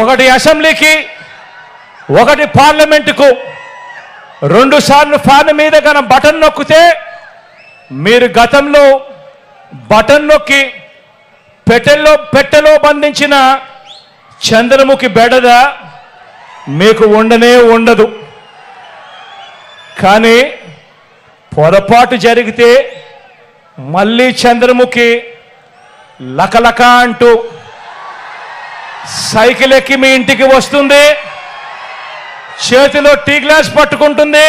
ఒకటి అసెంబ్లీకి ఒకటి పార్లమెంటుకు. రెండు సార్లు ఫ్యాన్ మీద కన బటన్ నొక్కితే మీరు గతంలో బటన్ నొక్కి పెట్టెల్లో పెట్టెలో బంధించిన చంద్రముఖి బెడద మీకు ఉండనే ఉండదు. కానీ పొరపాటు జరిగితే మళ్ళీ చంద్రముఖి లకలక అంటూ సైకిల్ ఎక్కి మీ ఇంటికి వస్తుంది. చేతిలో టీ గ్లాస్ పట్టుకుంటుంది.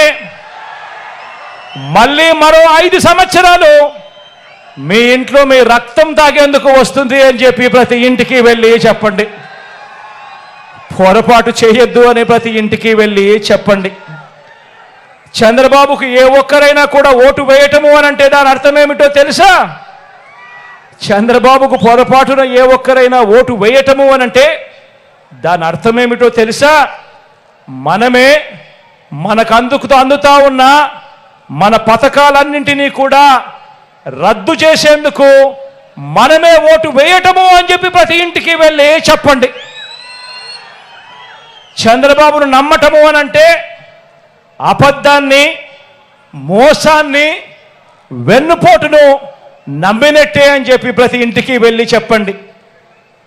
మళ్ళీ మరో ఐదు సంవత్సరాలు మీ ఇంట్లో మీ రక్తం తాగేందుకు వస్తుంది అని చెప్పి ప్రతి ఇంటికి వెళ్ళి చెప్పండి. పొరపాటు చేయొద్దు అని ప్రతి ఇంటికి వెళ్ళి చెప్పండి. చంద్రబాబుకు ఏ ఒక్కరైనా కూడా ఓటు వేయటము అని అంటే దాని అర్థం ఏమిటో తెలుసా? చంద్రబాబుకు పొరపాటున ఏ ఒక్కరైనా ఓటు వేయటము అని అంటే దాని అర్థమేమిటో తెలుసా? మనమే మనకు అందుకుతూ అందుతా ఉన్న మన పథకాలన్నింటినీ కూడా రద్దు చేసేందుకు మనమే ఓటు వేయటము అని చెప్పి ప్రతి ఇంటికి వెళ్ళి చెప్పండి. చంద్రబాబును నమ్మటము అని అంటే అబద్ధాన్ని మోసాన్ని వెన్నుపోటును నమ్మినట్టే అని చెప్పి ప్రతి ఇంటికి వెళ్ళి చెప్పండి.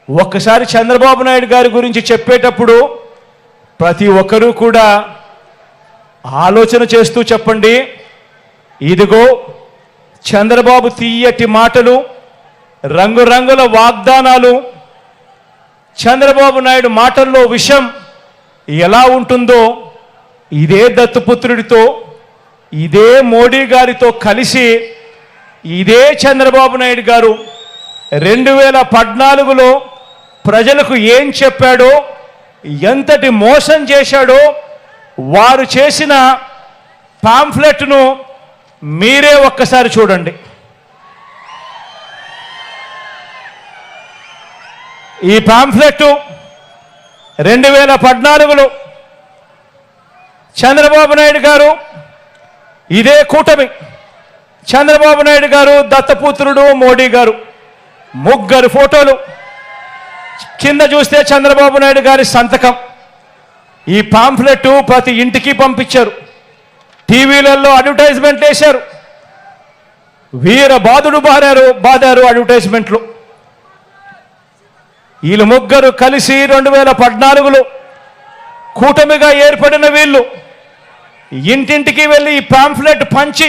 ఒక్కసారి చంద్రబాబు నాయుడు గారి గురించి చెప్పేటప్పుడు ప్రతి ఒక్కరూ కూడా ఆలోచన చేస్తూ చెప్పండి. ఇదిగో చంద్రబాబు తీయటి మాటలు రంగురంగుల వాగ్దానాలు చంద్రబాబు నాయుడు మాటల్లో విషం ఎలా ఉంటుందో ఇదే దత్తుపుత్రుడితో ఇదే మోడీ గారితో కలిసి ఇదే చంద్రబాబు నాయుడు గారు రెండు వేల పద్నాలుగులో ప్రజలకు ఏం చెప్పాడో ఎంతటి మోసం చేశాడో వారు చేసిన పాంఫ్లెట్ను మీరే ఒక్కసారి చూడండి. ఈ పాంఫ్లెట్ రెండు వేల పద్నాలుగులో చంద్రబాబు నాయుడు గారు ఇదే కూటమి. చంద్రబాబు నాయుడు గారు దత్తపుత్రుడు మోడీ గారు. ముగ్గురు ఫోటోలు. కింద చూస్తే చంద్రబాబు నాయుడు గారి సంతకం. ఈ పాంఫ్లెట్ ప్రతి ఇంటికి పంపించారు. టీవీలలో అడ్వర్టైజ్మెంట్ వేశారు. వీర బాధుడు బారారు బాదారు అడ్వర్టైజ్మెంట్లు. వీళ్ళు ముగ్గురు కలిసి రెండు వేల పద్నాలుగులో కూటమిగా ఏర్పడిన వీళ్ళు. ఇంటింటికి వెళ్ళి ఈ పాంఫ్లెట్ పంచి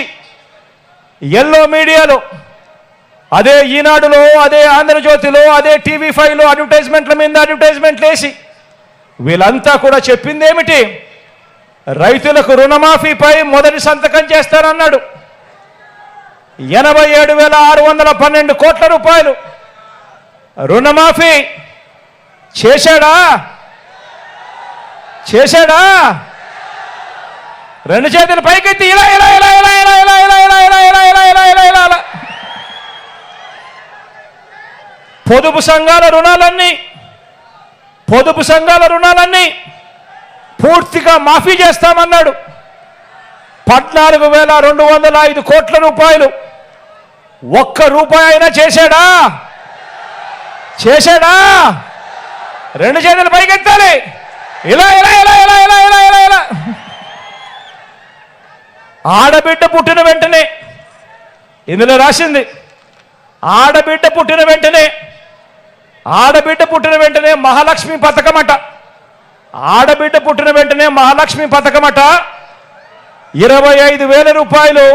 ఎల్లో మీడియాలో అదే ఈనాడులో అదే ఆంధ్రజ్యోతిలో అదే టీవీ ఫైవ్లో అడ్వర్టైజ్మెంట్ల మీద అడ్వర్టైజ్మెంట్లు వేసి వీళ్ళంతా కూడా చెప్పింది ఏమిటి రైతులకు రుణమాఫీపై మొదటి సంతకం చేస్తానన్నాడు ఎనభై ఏడు వేల ఆరు వందల పన్నెండు కోట్ల రూపాయలు. రుణమాఫీ చేశాడా? చేశాడా? రెండు చేతులు పైకెత్తి ఇలా ఇలా ఇలా ఇలా ఇలా ఇలా ఇలా ఇలా ఇలా ఇలా ఇలా ఇలా ఇలా ఇలా ఇలా పొదుపు సంఘాల రుణాలన్నీ పొదుపు సంఘాల రుణాలన్నీ పూర్తిగా మాఫీ చేస్తామన్నాడు పద్నాలుగు వేల రెండు వందల ఐదు కోట్ల రూపాయలు ఒక్క రూపాయి అయినా చేశాడా చేశాడా రెండు చేతులు పైకెత్తాలి ఇలా ఇలా ఇలా ఇలా ఇలా ఇలా ఇలా ఇలా ఆడబిడ్డ పుట్టిన వెంటనే ఇందులో రాసింది ఆడబిడ్డ పుట్టిన వెంటనే ఆడబిడ్డ పుట్టిన వెంటనే మహాలక్ష్మి పథకమట. ఆడబిడ్డ పుట్టిన వెంటనే మహాలక్ష్మి పథకమట. ఇరవై ఐదు వేల రూపాయలు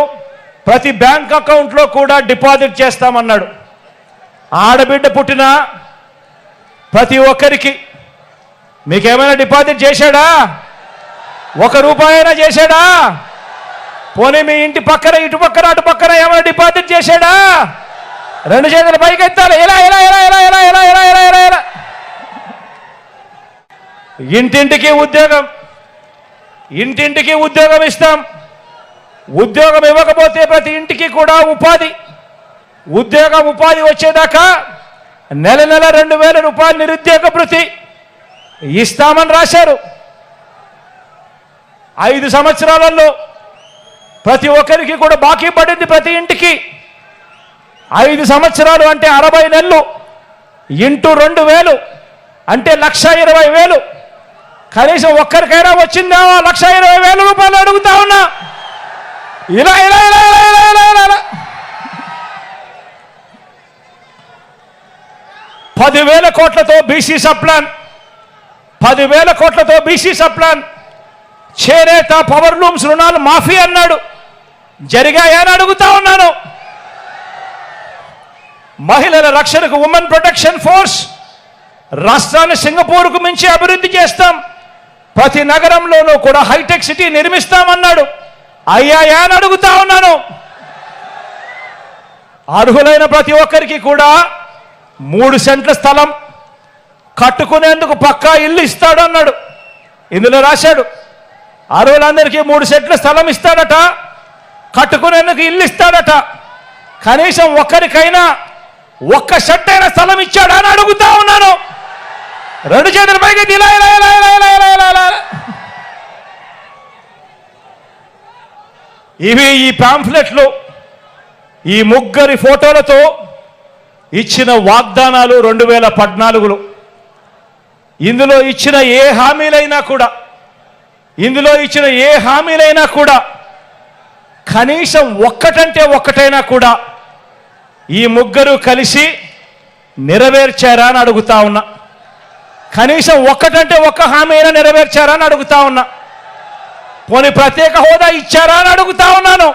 ప్రతి బ్యాంక్ అకౌంట్లో కూడా డిపాజిట్ చేస్తామన్నాడు. ఆడబిడ్డ పుట్టిన ప్రతి ఒక్కరికి మీకేమైనా డిపాజిట్ చేశాడా? ఒక రూపాయైనా చేశాడా? పోనీ మీ ఇంటి పక్కన ఇటు పక్కన అటు పక్కన ఏమైనా డిపాజిట్ చేశాడా? రెండు చేతులు పైకి ఎత్తాలి. ఇలా ఇలా ఇలా ఇలా ఇలా ఇలా ఇలా ఇలా ఇలా ఇలా. ఇంటింటికి ఉద్యోగం. ఇంటింటికి ఉద్యోగం ఇస్తాం. ఉద్యోగం ఇవ్వకపోతే ప్రతి ఇంటికి కూడా ఉపాధి. ఉద్యోగం ఉపాధి వచ్చేదాకా నెల నెల రెండు వేల రూపాయలు నిరుద్యోగ భృతి ఇస్తామని రాశారు. ఐదు సంవత్సరాలలో ప్రతి ఒక్కరికి కూడా బాకీ పడింది ప్రతి ఇంటికి. ఐదు సంవత్సరాలు అంటే అరవై నెలలు ఇంటూ రెండు వేలు అంటే లక్ష ఇరవై వేలు. కనీసం ఒక్కరికైనా వచ్చిందా? లక్ష ఇరవై వేల రూపాయలు అడుగుతా ఉన్నా. ఇలా ఇలా ఇలా ఇలా ఇలా ఇలా ఇలా ఇలా. పదివేల కోట్లతో బీసీ సప్లాన్ పదివేల కోట్లతో బీసీ సప్లాన్ చేనేత పవర్ లూమ్స్ రుణాలు మాఫీ అన్నాడు. జరిగాయని అడుగుతా ఉన్నాను? మహిళల రక్షణకు ఉమెన్ ప్రొటెక్షన్ ఫోర్స్ రాష్ట్రాన్ని సింగపూర్కు మించి అభివృద్ధి చేస్తాం. ప్రతి నగరంలోనూ కూడా హైటెక్ సిటీ నిర్మిస్తామన్నాడు. అయ్యాయా అని అడుగుతా ఉన్నాను? అర్హులైన ప్రతి ఒక్కరికి కూడా మూడు సెంట్ల స్థలం కట్టుకునేందుకు పక్కా ఇల్లు ఇస్తాడు అన్నాడు ఇందులో రాశాడు అర్హులందరికీ మూడు సెంట్ల స్థలం ఇస్తాడట. కట్టుకునేందుకు ఇల్లు ఇస్తాడట. కనీసం ఒక్కరికైనా ఒక్క షర్ట్ అయిన స్థలం ఇచ్చాడా అని అడుగుతా ఉన్నాను. రెండు చేతుల పైకి ఇలా ఇలా ఇలా ఇలా ఇలా ఇలా ఇలా ఇలా. ఇవి ఈ పాంఫ్లెట్లు ఈ ముగ్గురి ఫోటోలతో ఇచ్చిన వాగ్దానాలు రెండు వేల పద్నాలుగులో. ఇందులో ఇచ్చిన ఏ హామీలైనా కూడా ఇందులో ఇచ్చిన ఏ హామీలైనా కూడా కనీసం ఒక్కటంటే ఒక్కటైనా కూడా ఈ ముగ్గురు కలిసి నెరవేర్చారా అని అడుగుతా ఉన్నా. కనీసం ఒక్కటంటే ఒక్క హామీ అయినా నెరవేర్చారా అని అడుగుతా ఉన్నా. పోనీ ప్రత్యేక హోదా ఇచ్చారా అని అడుగుతా ఉన్నాను.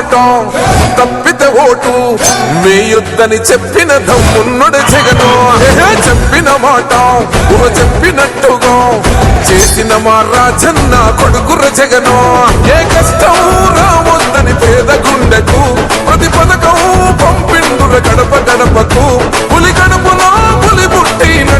జగన్ ఇచ్చిన తప్పితే ఓటు. వేయొద్దని చెప్పిన దమ్మున్నడు జగను. చెప్పిన మాట చెప్పినట్టుగా. చేసిన మా రాజన్న కొడుకుర జగను. ఏ కష్టం రావద్దని పేద గుండెకు ప్రతి పథకం పంపిండుల గడప గడపకు. పులి గడపలో పులి పుట్టినట్టే